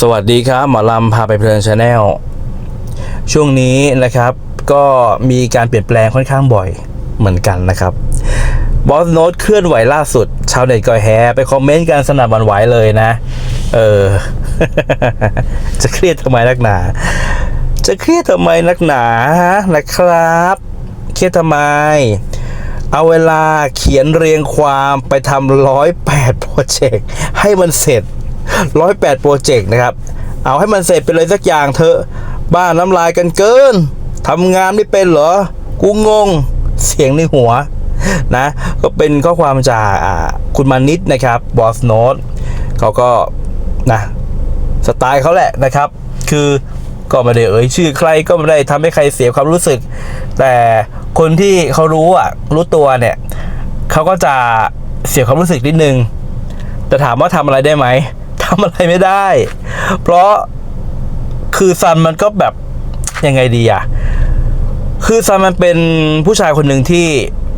สวัสดีครับ หมอลำพาไปเพลินชาแนลช่วงนี้นะครับ ก็มีการเปลี่ยนแปลงค่อนข้างบ่อยเหมือนกันนะครับบอสโน้ตเคลื่อนไหวล่าสุด ชาวเน็ตก็แฮไปคอมเมนต์กันสนั่นหวันไหวเลยนะ เออ จะเครียดทำไมนักหนา จะเครียดทำไมนักหนาฮะนะครับ เครียดทำไม เอาเวลาเขียนเรียงความไปทำร้อยแปดโปรเจกต์ให้มันเสร็จ ร้อยแปดโปรเจกต์นะครับ เอาให้มันเสร็จไปเลยสักอย่างเถอะบ้านน้ำลายกันเกินทำงานไม่เป็นเหรอ กูงง เสียงในหัวนะ ก็เป็นข้อความจากคุณมานิดนะครับบอสโนตเขาก็นะสไตล์เขาแหละนะครับ คือก็ไม่ได้เอ่ยชื่อใครก็ไม่ได้ทำให้ใครเสียความรู้สึก แต่คนที่เขารู้อะรู้ตัวเนี่ยเขาก็จะเสียความรู้สึกนิดนึงแต่ถามว่าทำอะไรได้ไหมำอะไรไม่ได้ เพราะคือซันมันก็แบบยังไงดีอะคือซันมันเป็นผู้ชายคนหนึ่งที่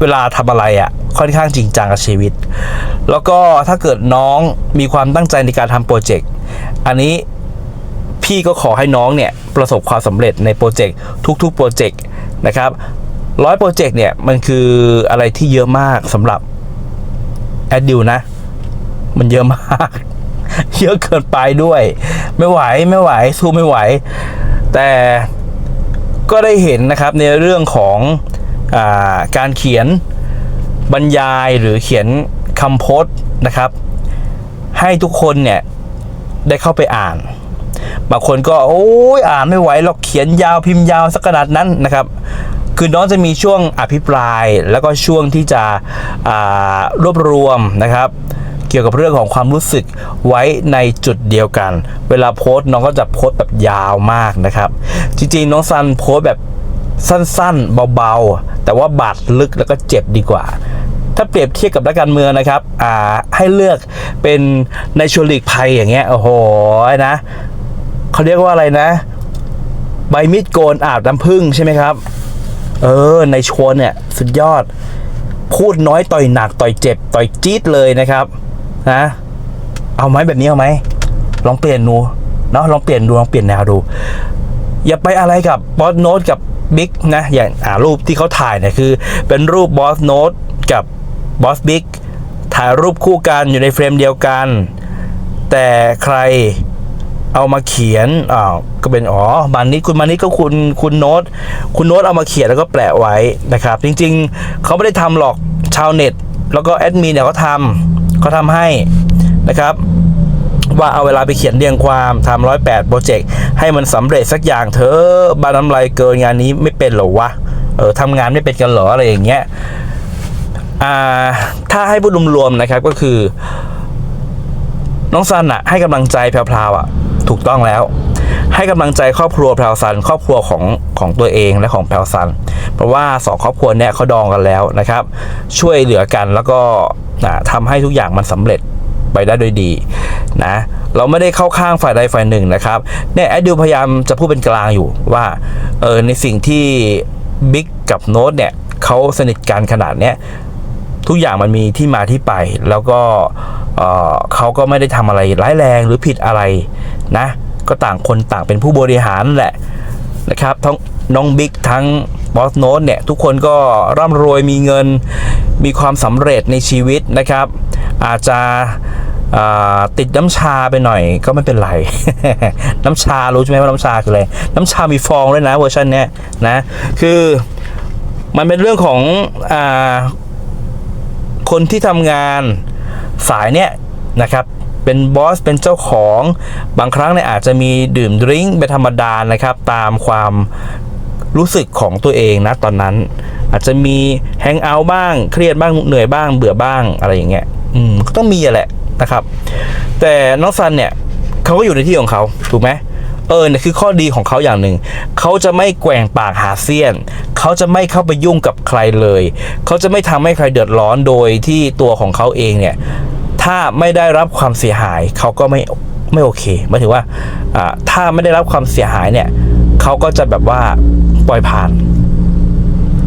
เวลาทำอะไรอะค่อนข้างจริงจังกับชีวิต แล้วก็ถ้าเกิดน้องมีความตั้งใจในการทำโปรเจกต์ อันนี้พี่ก็ขอให้น้องเนี่ยประสบความสำเร็จในโปรเจกต์ทุกๆโปรเจกต์นะครับร้อยโปรเจกต์เนี่ยมันคืออะไรที่เยอะมากสำหรับแอดดิวนะ มันเยอะมาก เยอะเกินไปด้วย ไม่ไหวไม่ไหวสู้ไม่ไหว แต่ก็ได้เห็นนะครับในเรื่องของอาการเขียนบรรยายหรือเขียนคำโพสต์นะครับ ให้ทุกคนเนี่ยได้เข้าไปอ่านบางคนก็โอ้ยอ่านไม่ไหวหรอกเขียนยาวพิมพ์ยาวสักขนาดนั้นนะครับ คือน้องจะมีช่วงอภิปรายแล้วก็ช่วงที่จะรวบรวมนะครับ เกี่ยวกับเรื่องของความรู้สึกไว้ในจุดเดียวกัน เวลาโพสต์น้องก็จะโพสต์แบบยาวมากนะครับ จริงๆ น้องซันโพสต์แบบสั้นๆ เบาๆ แต่ว่าบาดลึกแล้วก็เจ็บดีกว่า ถ้าเปรียบเทียบกับนักการเมืองนะครับอ่าให้เลือกเป็นในชวลิกภัยอย่างเงี้ยโอ้โหนะเขาเรียกว่าอะไรนะ ใบมีดโกนอาบน้ำผึ้งใช่ไหมครับ เออในชวนเนี่ยสุดยอดพูดน้อยต่อยหนักต่อยเจ็บต่อยจี๊ดเลยนะครับ นะ เอาไหมแบบนี้เอาไหมลองเปลี่ยนดูเนาะลองเปลี่ยนดูลองเปลี่ยนแนวดู อย่าไปอะไรกับบอสโน้ตกับบิ๊กนะอย่างอ่ารูปที่เขาถ่ายเนี่ยคือ เป็นรูปบอสโน้ตกับบอสบิ๊กถ่ายรูปคู่กันอยู่ในเฟรมเดียวกัน แต่ใครเอามาเขียนอ้าวก็เป็นอ๋อมานิดคุณมานิดก็คุณคุณโน้ตคุณโน้ตเอามาเขียนแล้วก็แปะไว้นะครับ จริง ๆเขาไม่ได้ทำหรอกชาวเน็ต แล้วก็แอดมินเนี่ยเขาทำ เขาทำให้นะครับว่าเอาเวลาไปเขียนเรียงความทำร้อยแปดโปรเจกต์ให้มันสำเร็จสักอย่างเถอะบานน้ำลายเกินงานนี้ไม่เป็นหรอวะเออทำงานไม่เป็นกันหรออะไรอย่างเงี้ยอ่าถ้าให้พูดรวมๆนะครับก็คือ น้องซันอะให้กำลังใจแพรวๆอะถูกต้องแล้ว ให้กำลังใจครอบครัวแพรวซัน ครอบครัวของของตัวเองและของแพรวซัน เพราะว่าสองครอบครัวเนี่ยเขาดองกันแล้วนะครับ ช่วยเหลือกันแล้วก็อ่าทำให้ทุกอย่างมันสำเร็จไปได้โดยดีนะเราไม่ได้เข้าข้างฝ่ายใดฝ่ายหนึ่งนะครับเนี่ยแอดดิวพยายามจะพูดเป็นกลางอยู่ว่าเออในสิ่งที่บิ๊กกับโน้ตเนี่ยเขาสนิทกันขนาดเนี้ยทุกอย่างมันมีที่มาที่ไป แล้วก็เออเขาก็ไม่ได้ทำอะไรร้ายแรงหรือผิดอะไรนะ ก็ต่างคนต่างเป็นผู้บริหารแหละนะครับทั้งน้องบิ๊กทั้ง บอสโนตเนี่ยทุกคนก็ร่ำรวยมีเงินมีความสำเร็จในชีวิตนะครับ อาจจะติดน้ำชาไปหน่อยก็ไม่เป็นไร น้ำชารู้ใช่ไหมว่าน้ำชาคืออะไร น้ำชามีฟองด้วยนะเวอร์ชันเนี้ยนะ คือมันเป็นเรื่องของอคนที่ทำงานสายเนี้ยนะครับ เป็นบอส เป็นเจ้าของ บางครั้งเนี่ยอาจจะมีดื่มดริงก์เป็นธรรมดานะครับ ตามความ รู้สึกของตัวเองนะตอนนั้น อาจจะมีแฮงเอาท์บ้างเครียดบ้างเหนื่อยบ้างเบื่อบ้างอะไรอย่างเงี้ยอืมก็ต้องมีอะแหละนะครับ แต่น้องซันเนี่ยเขาก็อยู่ในที่ของเขาถูกไหมเออเนี่ยคือข้อดีของเขาอย่างหนึ่ง เขาจะไม่แกว่งปากหาเสี้ยน เขาจะไม่เข้าไปยุ่งกับใครเลย เขาจะไม่ทำให้ใครเดือดร้อนโดยที่ตัวของเขาเองเนี่ย ถ้าไม่ได้รับความเสียหาย เขาก็ไม่ไม่โอเคหมายถึงว่าอ่าถ้าไม่ได้รับความเสียหายเนี่ย เขาก็จะแบบว่า ปล่อยผ่าน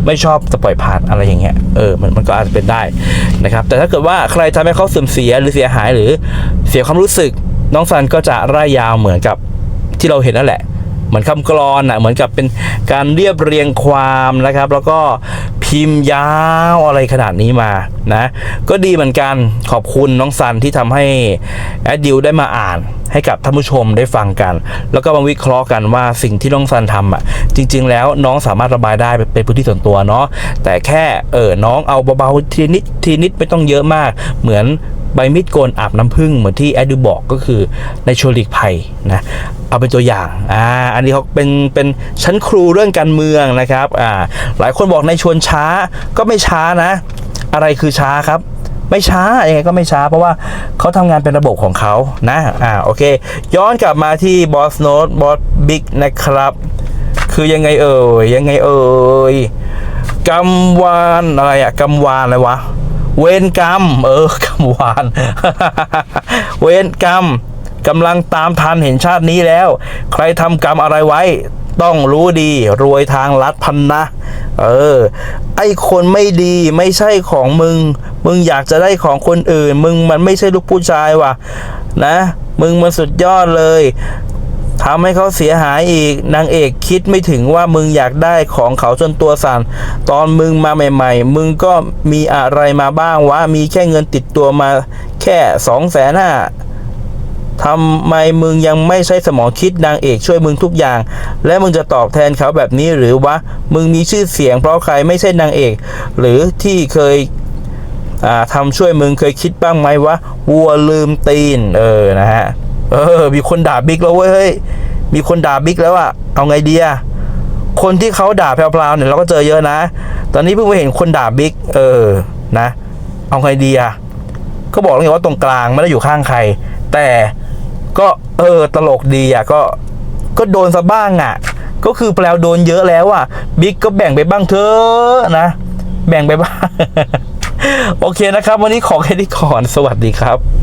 ไม่ชอบจะปล่อยผ่านอะไรอย่างเงี้ยเออมันมันก็อาจจะเป็นได้นะครับ แต่ถ้าเกิดว่าใครทำให้เขาเสื่อมเสียหรือเสียหายหรือเสียความรู้สึก น้องซันก็จะร่ายยาวเหมือนกับที่เราเห็นนั่นแหละเหมือนคำกรอนอะเหมือนกับเป็นการเรียบเรียงความนะครับ แล้วก็ พิมพ์ยาวอะไรขนาดนี้มานะ ก็ดีเหมือนกันขอบคุณน้องซันที่ทำให้แอดดิวได้มาอ่านให้กับท่านผู้ชมได้ฟังกัน แล้วก็มาวิเคราะห์กันว่าสิ่งที่น้องซันทำอะ จริง ๆ แล้วน้องสามารถระบายได้เป็นพื้นที่ส่วนตัวเนาะแต่แค่เออน้องเอาเบาๆทีนิดทีนิดไม่ต้องเยอะมาก เหมือน ใบมีดโกนอาบน้ำผึ้งเหมือนที่แอดดิวบอกก็คือในชวลีกภัยนะเอาเป็นตัวอย่าง อ่า อันนี้เขาเป็น เป็นชั้นครูเรื่องการเมืองนะครับ อ่า หลายคนบอกในชวนช้า ก็ไม่ช้านะ อะไรคือช้าครับ ไม่ช้า ยังไงก็ไม่ช้า เพราะว่าเขาทำงานเป็นระบบของเขานะ อ่า โอเค ย้อนกลับมาที่บอสโน e บอสบิ๊กนะครับ คือยังไงเอ่ย ยังไงเอ่ยกำวานอะไรอะกำวานอะไรวะ เวรกรรม เออกำวาน เวรกรรมกำลังตามทันเห็นชาตินี้แล้ว ใครทำกรรมอะไรไว้ ต้องรู้ดีรวยทางลัดพันนะ เออ ไอคนไม่ดีไม่ใช่ของมึง มึงอยากจะได้ของคนอื่น มึงมันไม่ใช่ลูกผู้ชายว่ะ นะ มึงมันสุดยอดเลย ทำให้เขาเสียหายอีกนางเอกคิดไม่ถึงว่ามึงอยากได้ของเขาจนตัวสั่นตอนมึงมาใหม่ ๆ มึงก็มีอะไรมาบ้างวะมีแค่เงินติดตัวมาแค่สองแสนห้าทำไมมึงยังไม่ใช่สมองคิดนางเอกช่วยมึงทุกอย่าง และมึงจะตอบแทนเขาแบบนี้หรือวะมึงมีชื่อเสียงเพราะใครไม่ใช่นางเอก หรือที่เคยทำช่วยมึงเคยคิดบ้างไหมว่าวัวลืมตีนเออนะฮะ เออ มีคนด่าบิ๊กแล้วเว้ย มีคนด่าบิ๊กแล้วอะเอาไงดีอะคนที่เขาด่าแพรวๆเนี่ยเราก็เจอเยอะนะ ตอนนี้เพิ่งไปเห็นคนด่าบิ๊ก เออ นะ เอาไงดีอะก็บอกแล้วไงว่าตรงกลางไม่ได้อยู่ข้างใคร แต่ก็เออตลกดีอะก็ ก็โดนซะบ้างอะก็คือแปลวโดนเยอะแล้วอะบิ๊กก็แบ่งไปบ้างเถอะนะ แบ่งไปบ้าง โอเคนะครับ วันนี้ขอแค่นี้ก่อน สวัสดีครับ